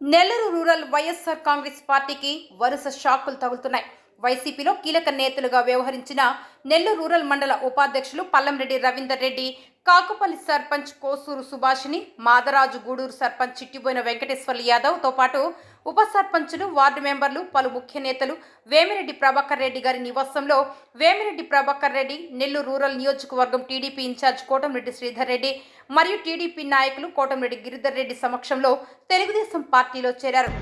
Nellore rural YSR Congress పార్టీకి వరుస షాకులు తగులుతున్నాయి. వైసీపీలో కీలక నేతలుగా వ్యవహరించిన నెల్లూరు రూరల్ మండల ఉపాధ్యక్షులు పల్లంరెడ్డి రవీందర్ రెడ్డి కాకుపల్లి సర్పంచ్ కోసూరు సుభాషిని మాదరాజు గూడూరు సర్పంచ్ చిట్టిబోయిన వెంకటేశ్వర్లు యాదవ్తో పాటు ఉప సర్పంచులు వార్డు మెంబర్లు పలు ముఖ్య నేతలు వేమిరెడ్డి ప్రభాకర్ రెడ్డి గారి నివాసంలో వేమిరెడ్డి ప్రభాకర్ రెడ్డి నెల్లూరు రూరల్ నియోజకవర్గం టీడీపీ ఇన్ఛార్జ్ కోటంరెడ్డి శ్రీధర్ రెడ్డి మరియు టీడీపీ నాయకులు కోటంరెడ్డి గిరిధర్ రెడ్డి సమక్షంలో తెలుగుదేశం పార్టీలో చేరారు.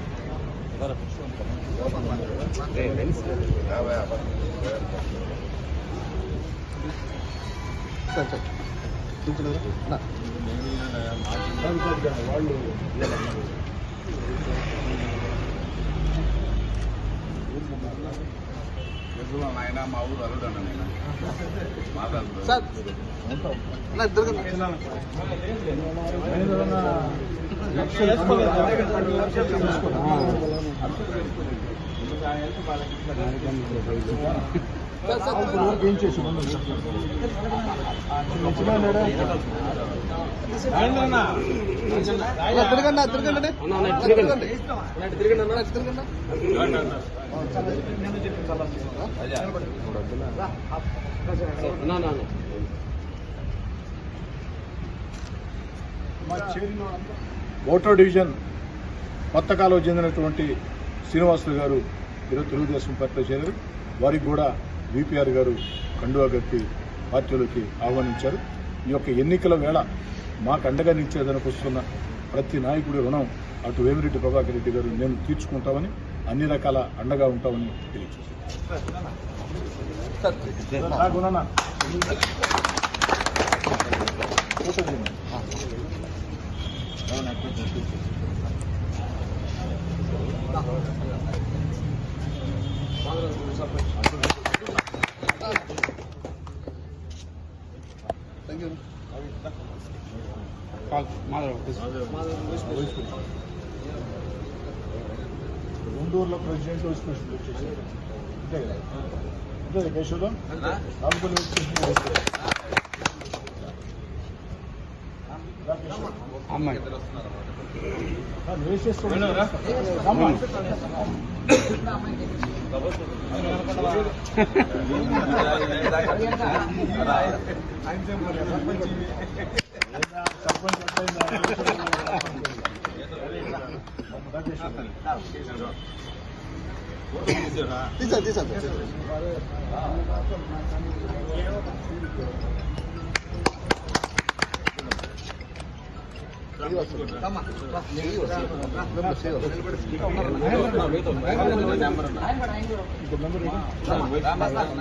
వాళ్ళు ఆయన మా ఊరు అల్లుడన్న నేను. మాట్లాడుతుంది సార్ తిరగండి తిరగండి. తిరగండి తిరగండి ఓటో డివిజన్ కొత్తకాలం చెందినటువంటి శ్రీనివాసులు గారు ఈరోజు తెలుగుదేశం పార్టీలో చేరారు. వారికి కూడా బీపీఆర్ గారు కండువా గట్టి పార్టీలోకి ఆహ్వానించారు ఈ యొక్క ఎన్నికల వేళ మాకు అండగా నిలిచేదానికి వస్తున్న ప్రతి నాయకుడి రుణం అటు వేమిరెడ్డి ప్రభాకర్ రెడ్డి గారు మేము తీర్చుకుంటామని అన్ని రకాల అండగా ఉంటామని తెలియజేశారు గుంటూరులో ప్రెసిడెంట్ వైస్ ప్రెసిడెంట్ వచ్చేసారు అంతే కదా అంతే కదా కేశవరావు రామపల్లి వైస్ ప్రెసిడెంట్. రా తీసా తీసా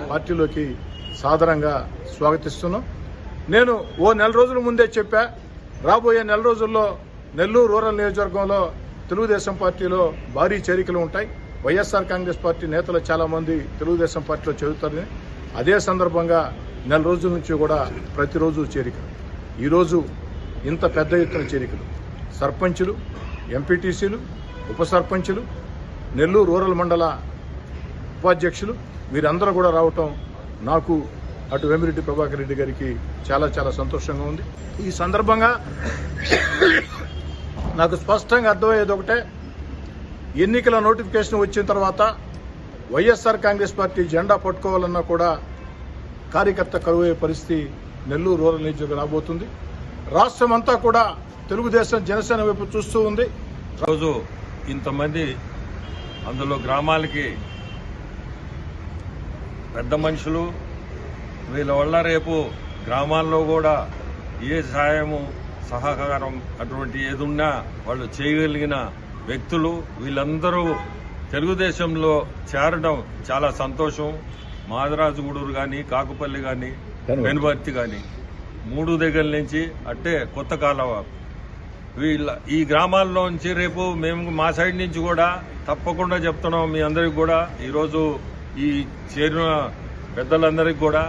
పార్టీలోకి సాధారణంగా స్వాగతిస్తున్నాం. నేను ఓ నెల రోజుల ముందే చెప్పా రాబోయే నెల రోజుల్లో నెల్లూరు రూరల్ నియోజకవర్గంలో తెలుగుదేశం పార్టీలో భారీ చేరికలు ఉంటాయి. వైఎస్ఆర్ కాంగ్రెస్ పార్టీ నేతలు చాలామంది తెలుగుదేశం పార్టీలో చేరుతారని. అదే సందర్భంగా నెల రోజుల నుంచి కూడా ప్రతిరోజు చేరికలు. ఈరోజు ఇంత పెద్ద ఎత్తున చేరికలు. సర్పంచులు ఎంపీటీసీలు ఉప సర్పంచులు నెల్లూరు రూరల్ మండల ఉపాధ్యక్షులు వీరందరూ కూడా రావటం నాకు అటు వేమిరెడ్డి ప్రభాకర్ రెడ్డి గారికి చాలా చాలా సంతోషంగా ఉంది. ఈ సందర్భంగా నాకు స్పష్టంగా అర్థమయ్యేది ఒకటే. ఎన్నికల నోటిఫికేషన్ వచ్చిన తర్వాత వైఎస్ఆర్ కాంగ్రెస్ పార్టీ జెండా పట్టుకోవాలన్నా కూడా కార్యకర్త కరువయ్యే పరిస్థితి నెల్లూరు రూరల్ నియోజకవర్గం రాబోతుంది. రాష్ట్రం అంతా కూడా తెలుగుదేశం జనసేన వైపు చూస్తూ ఉంది. రోజు ఇంతమంది అందులో గ్రామాలకి పెద్ద మనుషులు వీళ్ళ వల్ల రేపు గ్రామాల్లో కూడా ఏ సహాయము సహకారం అటువంటి ఏదున్నా వాళ్ళు చేయగలిగిన వ్యక్తులు వీళ్ళందరూ తెలుగుదేశంలో చేరడం చాలా సంతోషం. మాదరాజుగూడూరు కానీ కాకుపల్లి కానీ పెనుబర్తి కానీ మూడు దగ్గర నుంచి అట్టే కొత్త కాలవ. వీళ్ళ ఈ గ్రామాల్లోంచి రేపు మేము మా సైడ్ నుంచి కూడా తప్పకుండా చెప్తున్నాం మీ అందరికి కూడా. ఈరోజు ఈ చేరిన పెద్దలందరికీ కూడా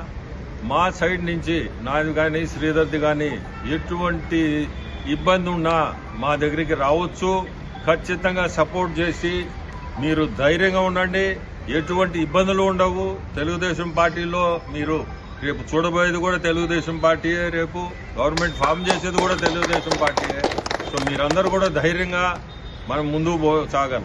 మా సైడ్ నుంచి నాది కానీ శ్రీధర్ది కానీ ఎటువంటి ఇబ్బంది ఉన్నా మా దగ్గరికి రావచ్చు. ఖచ్చితంగా సపోర్ట్ చేసి మీరు ధైర్యంగా ఉండండి. ఎటువంటి ఇబ్బందులు ఉండవు. తెలుగుదేశం పార్టీలో మీరు రేపు చూడబోయేది కూడా తెలుగుదేశం పార్టీయే రేపు. గవర్నమెంట్ ఫామ్ చేసేది కూడా తెలుగుదేశం పార్టీయే. సో మీరందరూ కూడా ధైర్యంగా మనం ముందుకు పో సాగలం